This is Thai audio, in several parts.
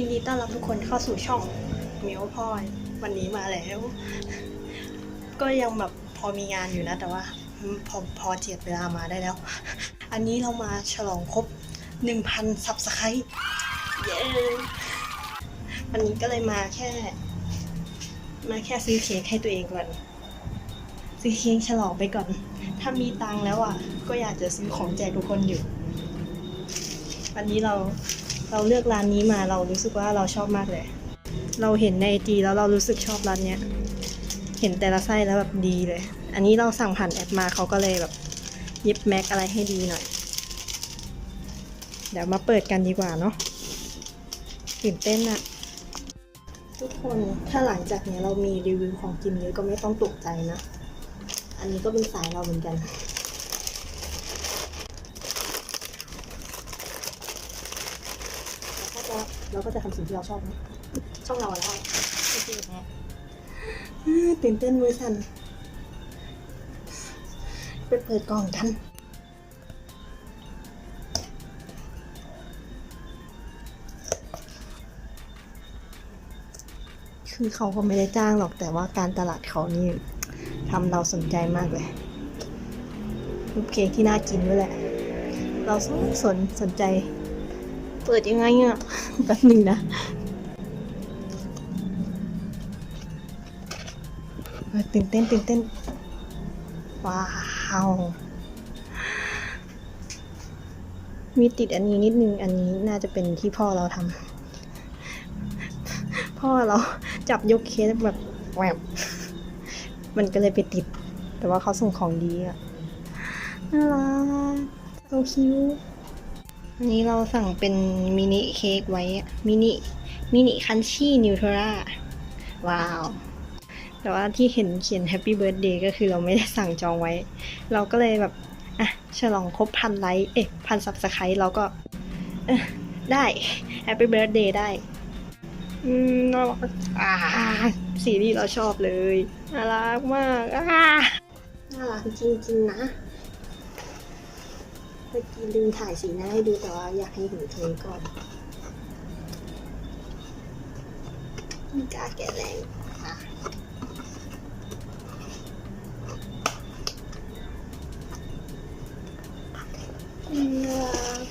ยินดีต้อนรับทุกคนเข้าสู่ช่องเมียวพอยวันนี้มาแล้ว ก็ยังแบบพอมีงานอยู่นะ แต่ว่าพอพอเจียดเวลามาได้แล้ว อันนี้เรามาฉลองครบ 1,000ซับสไครต์เย้วันนี้ก็เลยมาแค่ มาแค่ซื้อเค้กให้ตัวเองก่อน ซื้อเค้กฉลองไปก่อน ถ้ามีตังแล้วอะ ก็อยากจะซื้อของแจกทุกคนอยู่ วันนี้เรา เราเลือกร้านนี้มาเรารู้สึกว่าเราชอบมากเลย เราเห็นในจีแล้วเรารู้สึกชอบร้านเนี้ย เห็นแต่ละไส้แล้วแบบดีเลย อันนี้เราสั่งผ่านแอปมาเขาก็เลยแบบเย็บแม็กอะไรให้ดีหน่อย เดี๋ยวมาเปิดกันดีกว่าเนาะตื่นเต้นอะทุกคนถ้าหลังจากเนี้ยเรามีรีวิวของกินเยอะก็ไม่ต้องตกใจนะ อันนี้ก็เป็นสายเราเหมือนกัน เราก็จะเราก็จะทำสิ่งที่เราชอบนะช่องเราแล้วโอเคแนะตื่นเต้นมือสั่นไปเปิดกล่องกันคือเขาก็ไม่ได้จ้างหรอกแต่ว่าการตลาดเขานี่ทำเราสนใจมากเลยรูปเค้กที่น่ากินด้วยแหละ เราสนสนสนใจเปิดยังไงอะแป๊บหนึ่งนะเตื่นเต้นตื่นเต้น ว้าว มีติดอันนี้นิดนึง อันนี้น่าจะเป็นที่พ่อเราทำ พ่อเราจับยกเคสแบบแหวบมันก็เลยไปติด แต่ว่าเขาส่งของดีอะน่ารักโซคิว นนี้เราสั่งเป็นมินิเค้กไว้มินิมินิคันชี่นิวทราว้าว แต่ว่าที่เห็นเขียนแฮปปี้เบิร์ดเดย์ก็คือเราไม่ได้สั่งจองไว้ เราก็เลยแบบอะฉลองครบพันไลค์เอ๊ะพันซับสไครต์เราก็ได้แฮปปี้เบิร์ดเดย์ได้ อืมน่ารักอ่าสีนี้เราชอบเลยน่ารักมากอ่าน่ารักจริงๆนะ เมื่อกี้ลืมถ่ายสีหน้าให้ดูแต่ว่าอยากให้เห็นเธอก่อนไม่กล้าแกะแรงค่ะน่ารัก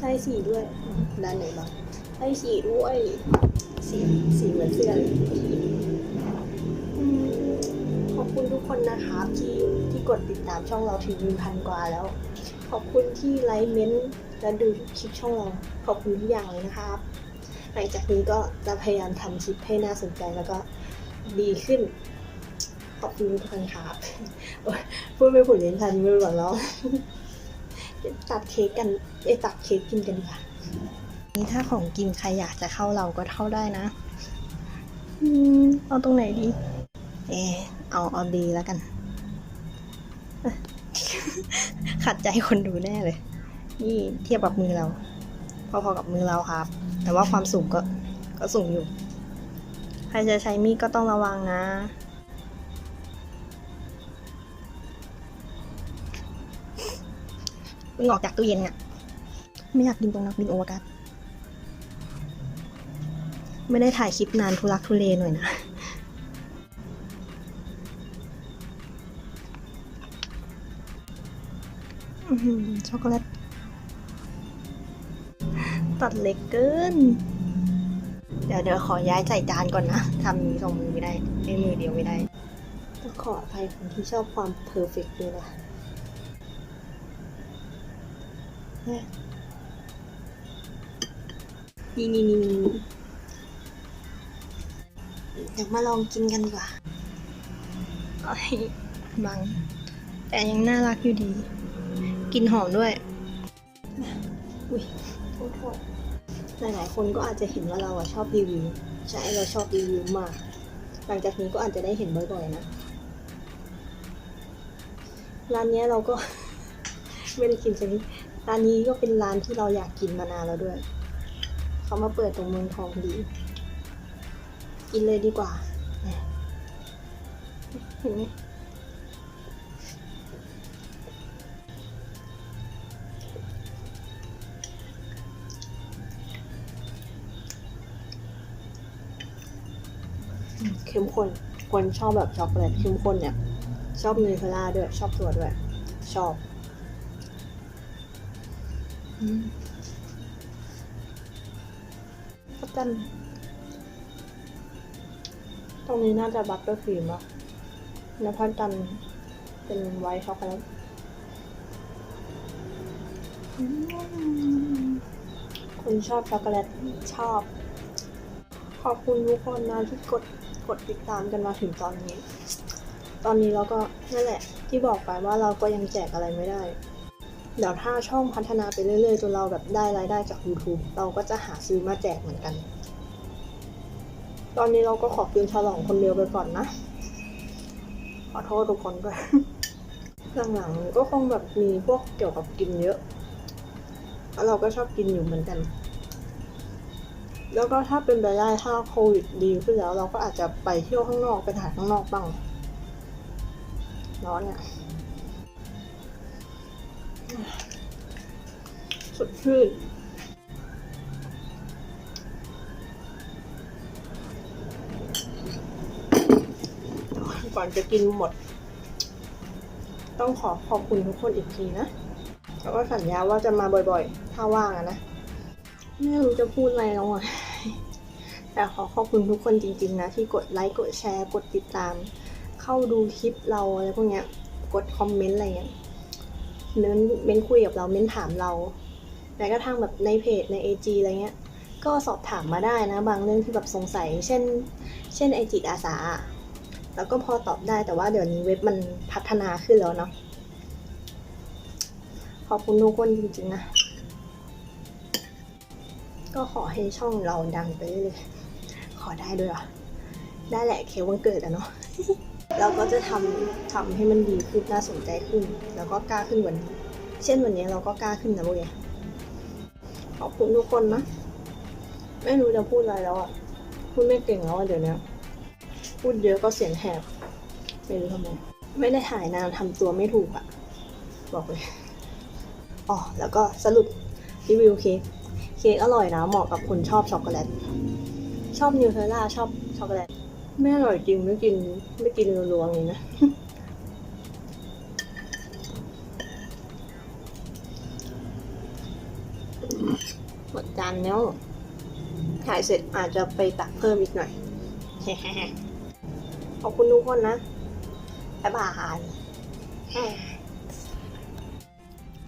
ได้สีด้วยด้านไหนบ้างได้สีด้วย สีสีเหมือนเสื้อเลย คนนะครับ ที่ที่กดติดตามช่องเราถึงหนึ่งพันกว่าแล้ว ขอบคุณที่ไลค์เม้นต์และดูคลิปช่องเราขอบคุณทุกอย่างเลยนะครับ หลังจากนี้ก็จะพยายามทำคลิปให้น่าสนใจแล้วก็ดีขึ้น ขอบคุณทุกคนครับพูดไม่ผุดเล่นทันไม่รู้หรอกเนาะเดี๋ยวตัดเค้กกันเอตัดเค้กกินกันดีกว่านี่ถ้าของกินใครอยากจะเข้าเราก็เข้าได้นะ อืม เอาตรงไหนดี เอเอาเอาดีแล้วกัน ขัดใจคนดูแน่เลย นี่เทียบกับมือเรา พอๆกับมือเราครับ แต่ว่าความสูงก็ก็สูงอยู่ ใครจะใช้มีดก็ต้องระวังนะมึงออกจากตู้เย็นอะไม่อยากกินตรงนักบินโอวกาศไม่ได้ถ่ายคลิปนานทุลักทุเลหน่อยนะ ช็อกโกแลต ตัดเล็กเกิน เดี๋ยวเดี๋ยวขอย้ายใส่จานก่อนนะทำนี้สองมือไม่ได้ใช้มือเดียวไม่ได้ต้องขออภัยคนที่ชอบความเพอร์เฟกต์ด้วยนะนี่นี่นี่นี่เดี๋ยวมาลองกินกันดีกว่าเอาให้บัง แต่ยังน่ารักอยู่ดี กลิ่นหอมด้วยอุ้ยโทษโทษหลายๆคนก็อาจจะเห็นว่าเราอะชอบรีวิว ใช่เราชอบรีวิวมาก หลังจากนี้ก็อาจจะได้เห็นบ่อยๆนะ ร้านนี้เราก็ ไม่ได้กินชนิดร้านนี้ก็เป็นร้านที่เราอยากกินมานานแล้วด้วย เขามาเปิดตรงเมืองทองดี กินเลยดีกว่า เห็นไหม เข้มข้น คนชอบแบบช็อกโกแลตเข้มข้นเนี่ย ชอบเนยคาร่าด้วย ชอบตัวด้วย ชอบอืมก็กันตรงนี้น่าจะบัตเตอร์ครีมอะแล้วพันตันเป็นไวท์ช็อกโกแลตคนชอบช็อกโกแลตชอบ ขอบคุณทุกคนนะที่กด กดติดตามกันมาถึงตอนนี้ ตอนนี้เราก็นั่นแหละ ที่บอกไปว่าเราก็ยังแจกอะไรไม่ได้ เดี๋ยวถ้าช่องพัฒนาไปเรื่อยๆจนเราแบบได้รายได้จาก YouTube เราก็จะหาซื้อมาแจกเหมือนกัน ตอนนี้เราก็ขอกินฉลองคนเดียวไปก่อนนะ ขอโทษทุกคนด้วยหลังๆก็คงแบบมีพวกเกี่ยวกับกินเยอะ แล้วเราก็ชอบกินอยู่เหมือนกัน แล้วก็ถ้าเป็นไปได้ถ้าโควิดดีขึ้นแล้ว เราก็อาจจะไปเที่ยวข้างนอกไปถ่ายข้างนอกบ้างร้อนอะสดชื่นก่อนจะกินหมด ต้องขอขอบคุณทุกคนอีกทีนะ แล้วก็สัญญาว่าจะมาบ่อยๆ ถ้าว่างนะ ไม่รู้จะพูดอะไรแล้วอะ แต่ขอขอบคุณทุกคนจริง ๆ นะ ที่กดไลค์กดแชร์กดติดตาม เข้าดูคลิปเราอะไรพวกเนี้ย กดคอมเมนต์อะไรเงี้ยเม้นเม้นคุยกับเราเม้นถามเราแม้กระทั่งแบบในเพจใน AG อะไรเงี้ย ก็สอบถามมาได้นะ บางเรื่องที่แบบสงสัย เช่น เช่นไอจิตอาสา แล้วก็พอตอบได้แต่ว่าเดี๋ยวนี้เว็บมันพัฒนาขึ้นแล้วเนาะขอบคุณทุกคนจริงๆนะ ก็ขอให้ช่องเราดังไปเรื่อยๆขอได้ด้วยหรอะได้แหละเควันเกิดอะเนาะเราก็จะทำทำให้มันดีขึ้นน่าสนใจขึ้น แล้วก็กล้าขึ้นว่านี้ เช่นวันนี้เราก็กล้าขึ้นนะเว้ยขอบคุณทุกคนนะไม่รู้จะพูดอะไรแล้วอะพูดไม่เก่งแล้วอะเดี๋ยวนี้พูดเยอะก็เสียงแหบไม่รู้ทำไมไม่ได้ถ่ายนานทำตัวไม่ถูกอะ บอกเลยอ๋อแล้วก็สรุปรีวิวเค้ก ค้กอร่อยนะ เหมาะกับคนชอบช็อกโกแลต ชอบนิวเทลล่าชอบช็อกโกแลต ไม่อร่อยจริงไม่กินไม่กินรัวๆเลยนะหมดจานแล้วถ่ายเสร็จอาจจะไปตักเพิ่มอีกหน่อย ขอบคุณทุกคนนะบ๊ายบาย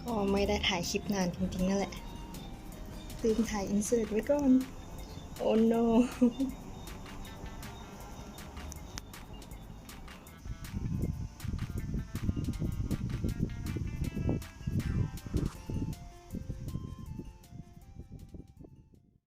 ก็ไม่ได้ถ่ายคลิปนานจริงๆนั่นแหละ ลืมถ่ายอินเสิร์ตไว้ก่อน โอ้ no